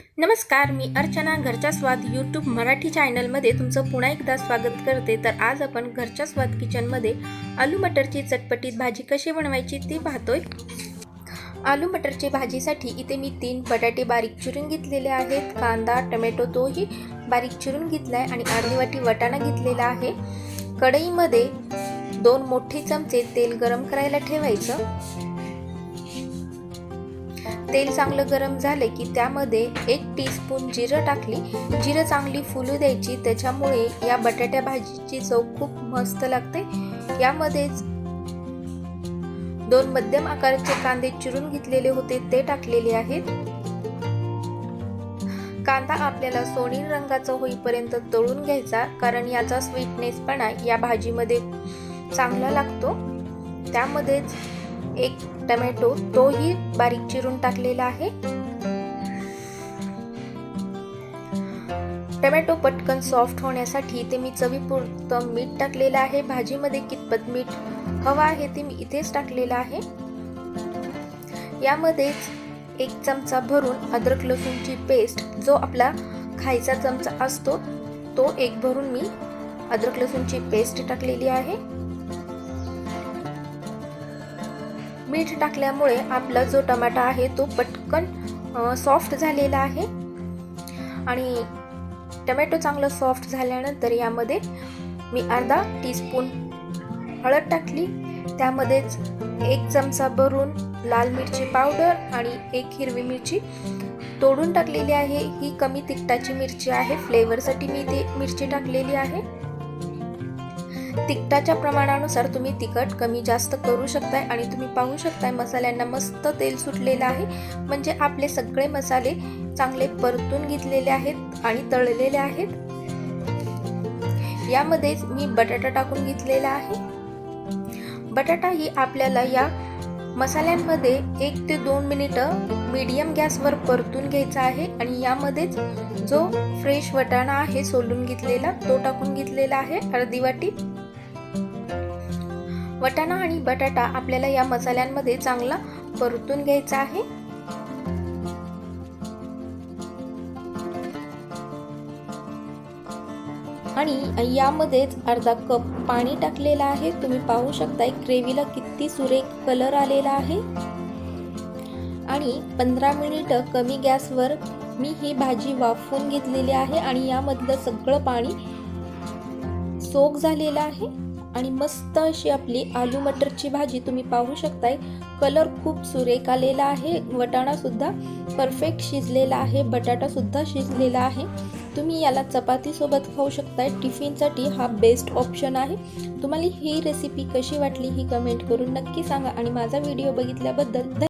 नमस्कार मी अर्चना घरचा स्वाद यूट्यूब मराठी चॅनलमध्ये तुमचं पुन्हा एकदा स्वागत करते. तर आज आपण घरच्या स्वाद किचनमध्ये आलू मटरची चटपटीत भाजी कशी बनवायची ती पाहतोय. आलू मटरची भाजीसाठी इथे मी तीन बटाटे बारीक चिरून घेतलेले आहेत. कांदा टमॅटो तोही बारीक चिरून घेतला आहे आणि अर्धी वाटी वाटाणा घेतलेला आहे. कढईमध्ये दोन मोठे चमचे तेल गरम करायला ठेवायचं. तेल चांगलं गरम झाले की त्यामध्ये एक टीस्पून जिरं टाकली. जिरं चांगली फुलू द्यायची. त्याच्यामुळे या बटाट्या भाजीची चव खूप मस्त लागते. यामध्येच दोन मध्यम आकाराचे कांदे चिरून घेतलेले होते. ते टाकलेले आहेत. कांदा आपल्याला सोनेरी रंगाचा होईपर्यंत तळून घ्यायचा कारण याचा स्वीटनेसपणा या भाजीमध्ये चांगला लागतो. त्यामध्येच एक टमॅटो तोही बारीक चिरून टाकलेला आहे. टमॅटो पटकन सॉफ्ट होण्यासाठी ते मी चवीपुरतं मीठ टाकलेलं आहे. भाजीमध्ये कितपत मीठ हवं आहे ते मी इथेच टाकलेलं आहे. यामध्येच एक चमचा भरून अद्रक लसूणची पेस्ट जो आपला खायचा चमचा असतो तो एक भरून मी अद्रक लसूणची पेस्ट टाकलेली आहे. मीठ टाकल्यामुळे आपला जो टमाटा आहे तो पटकन सॉफ्ट झालेला आहे. आणि टमॅटो चांगलं सॉफ्ट झाल्यानंतर यामध्ये मी अर्धा टीस्पून हळद टाकली. त्यामध्येच एक चमचा भरून लाल मिरची पावडर आणि एक हिरवी मिरची तोडून टाकलेली आहे. ही कमी तिखटाची मिरची आहे. फ्लेवरसाठी मी ती मिरची टाकलेली आहे. तिखटाच्या प्रमाणानुसार तुम्ही तिखट कमी जास्त करू शकताय आणि तुम्ही पाहू शकताय मसाल्यांना मस्त तेल सुटलेलं आहे. म्हणजे आपले सगळे मसाले चांगले परतून घेतलेले आहेत आणि तळलेले आहेत. यामध्येच मी बटाटा टाकून घेतलेला आहे. बटाटा ही आपल्याला या मसाल्यांमध्ये एक ते दोन मिनिटं मीडियम गॅसवर परतून घ्यायचा आहे आणि यामध्येच जो फ्रेश वटाणा आहे सोलून घेतलेला तो टाकून घेतलेला आहे. अर्धी वाटी. वटाणा आणि बटाटा आपल्याला या मसाल्यांमध्ये चांगला परतून घ्यायचा आहे. आणि यामध्येच अर्धा कप पाणी टाकलेलं आहे. तुम्ही पाहू शकताय ग्रेव्हीला किती सुरेख कलर आलेला आहे. आणि पंधरा मिनिटं कमी गॅसवर मी ही भाजी वाफवून घेतलेली आहे आणि यामधलं सगळं पाणी सोक झालेलं आहे. आणि मस्त अशी आपली आलू मटरची भाजी तुम्ही पाहू शकताय. कलर खूप सुरेख आलेला आहे. वटाणा सुद्धा परफेक्ट शिजलेला आहे. बटाटा सुद्धा शिजलेला आहे. तुम्ही याला चपातीसोबत खाऊ शकताय. टिफिनसाठी हा बेस्ट ऑप्शन आहे. तुम्हाला ही रेसिपी कशी वाटली ही कमेंट करून नक्की सांगा. आणि माझा व्हिडिओ बघितल्याबद्दल